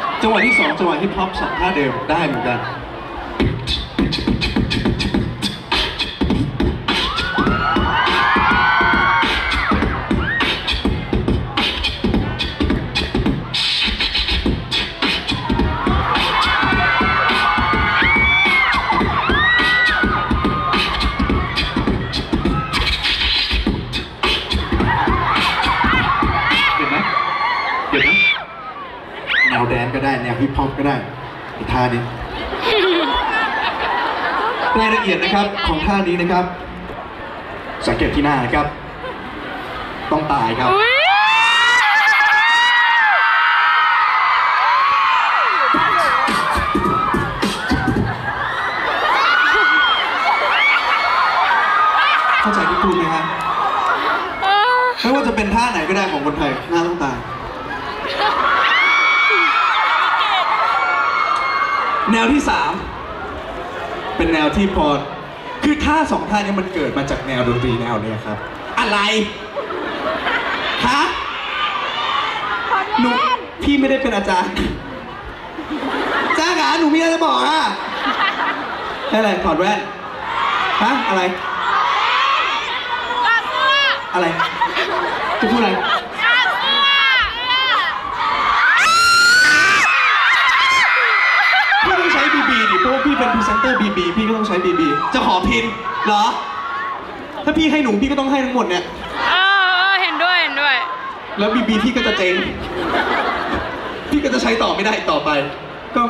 โจังหวะที่สองจังหวะที่พ็อปสองท่าเดิมได้เหมือนกัน ก็ได้แนวฮิปฮอปก็ได้ไอ้ท่านี้รายละเอียดนะครับของท่านี้นะครับ สังเกตที่หน้านะครับ ต้องตายครับอุ๊ยเข้าใจที่พูดไหมฮะเออไม่ว่าจะเป็นท่าไหนก็ได้ของคนไทยหน้าต้องตาย แนวที่สามเป็นแนวที่พอ คือท่าสองท่านี้มันเกิดมาจากแนวดนตรีแนวเนี้ยครับ อะไร ฮะหนูพี่ไม่ได้เป็นอาจารย์ จ้าขาหนูมีอะไรจะบอกอะให้อะไรถอดแว่น ฮะ อะไร อะไร จะพูดอะไร พี่ต้องใช้ บีบีดิเพราะว่าพี่เป็นพรีเซนเตอร์บีบีพี่ก็ต้องใช้บีบีจะขอพินเหรอ ถ้าพี่ให้หนูพี่ก็ต้องให้ทั้งหมดเนี่ย เออเออเห็นด้วยเห็นด้วย แล้วบีบีพี่ก็จะเจ๊งพี่ก็จะใช้ต่อไม่ได้อีกต่อไป ก็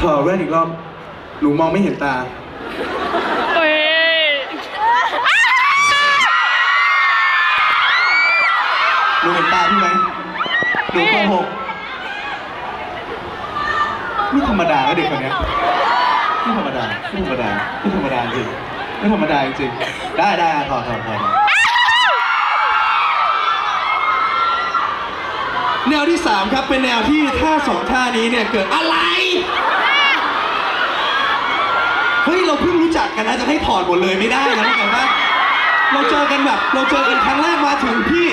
ถอดแว่นอีกรอบ หนูมองไม่เห็นตา เฮ้ยหนูเห็นตาพี่ไหมหนูโกหก ไม่ธรรมดานะเด็กคนเนี้ยไม่ธรรมดาไม่ธรรมดาไม่ธรรมดาจริงไม่ธรรมดาจริงได้ได้อะถอดถอดถอดแนวที่สามครับเป็นแนวที่ท่าสองท่านี้เนี่ยเกิดอะไรเฮ้ยเราเพิ่งรู้จักกันนะจะให้ถอดหมดเลยไม่ได้นะเข้าใจปะเราเจอกันแบบเราเจอกันครั้งแรกมาถึงพี่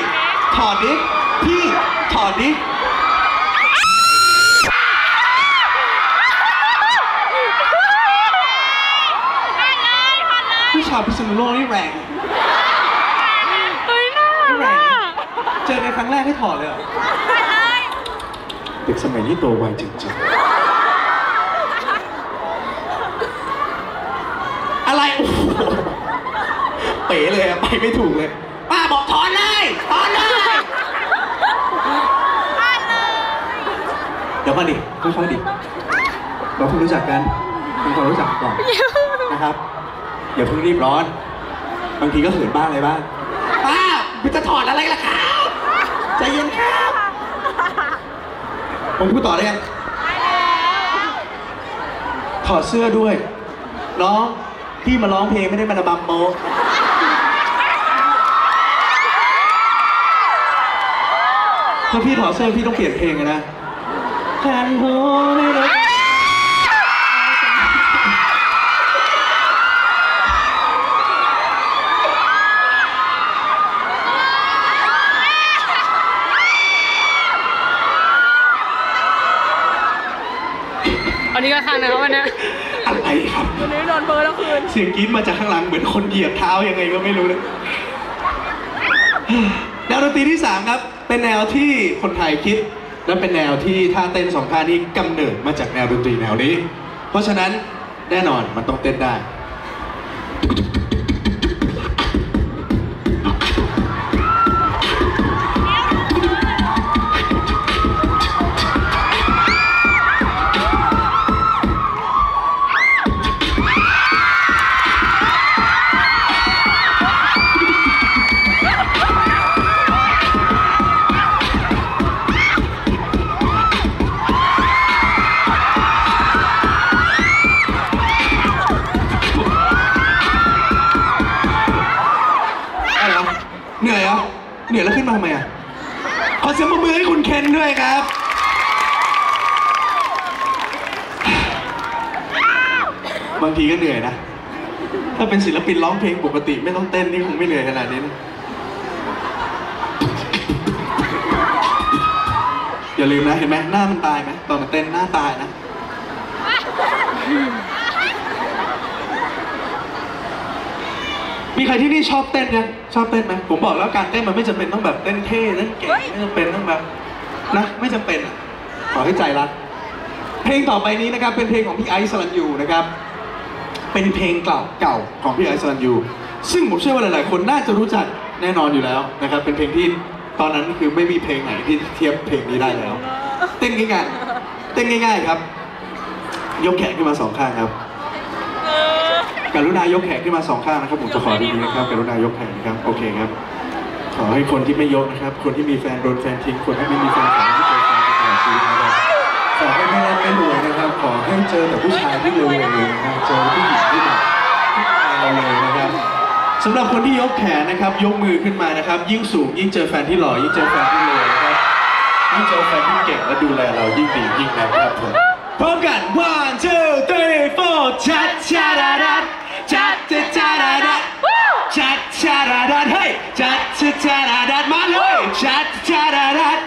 ถอดดิพี่ถอดดิาวพิษณุโลกนี่แรงเฮ้ยน่ารักอะเจอกันครั้งแรกให้ถอดเลยเหรอเด็กสมัยนี้โตไวจริงๆอะไรโอ้โหเป๋เลยอะไปไม่ถูกเลย ป้าบอกถอนเลยถอนเลยเดี๋ยวก่อนดิค่อยๆดิเราเพิ่งรู้จักกันทำความรู้จักกันก่อนนะครับ อย่าเพิ่งรีบร้อน บางทีก็เขินบ้างอะไรบ้างป้ามันจะถอดอะไรล่ะครับใจเย็นครับ ผมพูดต่อได้ยังถอดเสื้อด้วยน้องพี่มาร้องเพลงไม่ได้มาระบำโมถ้าพี่ถอดเสื้อพี่ต้องเปลี่ยนเพลงนะแทนหัว อันนี้ก็คันนะครับวันเนี้ยอะไรครับวันนี้นอนเบอร์แล้วคืน เสียงกรี๊ดมาจากข้างหลังเหมือนคนเหยียบเท้ายังไงก็ไม่รู้เลยแนวดนตรีที่ 3 ครับ เป็นแนวที่คนไทยคิด และเป็นแนวที่ท่าเต้นสองท่านี้กำเนิดมาจากแนวดนตรีแนวนี้ เพราะฉะนั้นแน่นอนมันต้องเต้นได้ อยแล้วขึ้นมาทำไมอะขอเสียงปรบมือให้คุณเคนด้วยครับ บางทีก็เหนื่อยนะ ถ้าเป็นศิลปินร้องเพลงปกติไม่ต้องเต้นนี่คงไม่เหนื่อยขนาดนี้นะอย่าลืมนะเห็นไหมหน้ามันตายไหมตอนมันเต้นหน้าตายนะ มีใค รที่นี่ชอบเต้นยังชอบเต้นไหมผมบอกแล้วการเต้นมันไม่จำเป็นต้องแบบเต้นเท่เต้นเก่งไม่จำเป็นต้องแบบนะไม่จำเป็นอะขอให้ใจรักเพลงต่อไปนี้นะครับเป็นเพลงของพี่ไอซ์สลันยูนะครับเป็นเพลงเก่าเก่าของพี่ไอซ์สลันยูซึ่งผมเชื่อว่าหลายๆ คนน่าจะรู้จักแน่นอนอยู่แล้วนะครับเป็นเพลงที่ตอนนั้นคือไม่มีเพลงไหนที่เทียบเพลงนี้ได้แล้ว เต้นง่ายๆเต้นง่ายๆครับ ยกแขนขึ้นมาสองข้างครับ กรุณายกแขนขึ้นมาสองข้างนะครับผมจะขอดีๆนะครับกรุณายกแขนนะครับโอเคครับ ขอให้คนที่ไม่ยกนะครับ คนที่มีแฟนโดนแฟนทิ้งคนที่ไม่มีแฟนขอให้เจอแฟนตลอดชีวิตนะครับขอให้ไม่ร่ำไม่รวยนะครับ ขอให้เจอแต่ผู้ชายที่รวยๆนะครับเจอผู้หญิงที่แบบเอาเลยนะครับสำหรับคนที่ยกแขนนะครับ ยกมือขึ้นมานะครับ ยิ่งสูงยิ่งเจอแฟนที่หล่อยิ่งเจอแฟนที่รวยนะครับยิ่งเจอแฟนที่เก่งและดูแลเรายิ่งดียิ่งนะครับผมพร้อมกัน one two three four ชัดชาดาดัด ชัดชัดชาดาดัดชัดชาดาดัดเฮ้ยชัดชัดชาดาดัด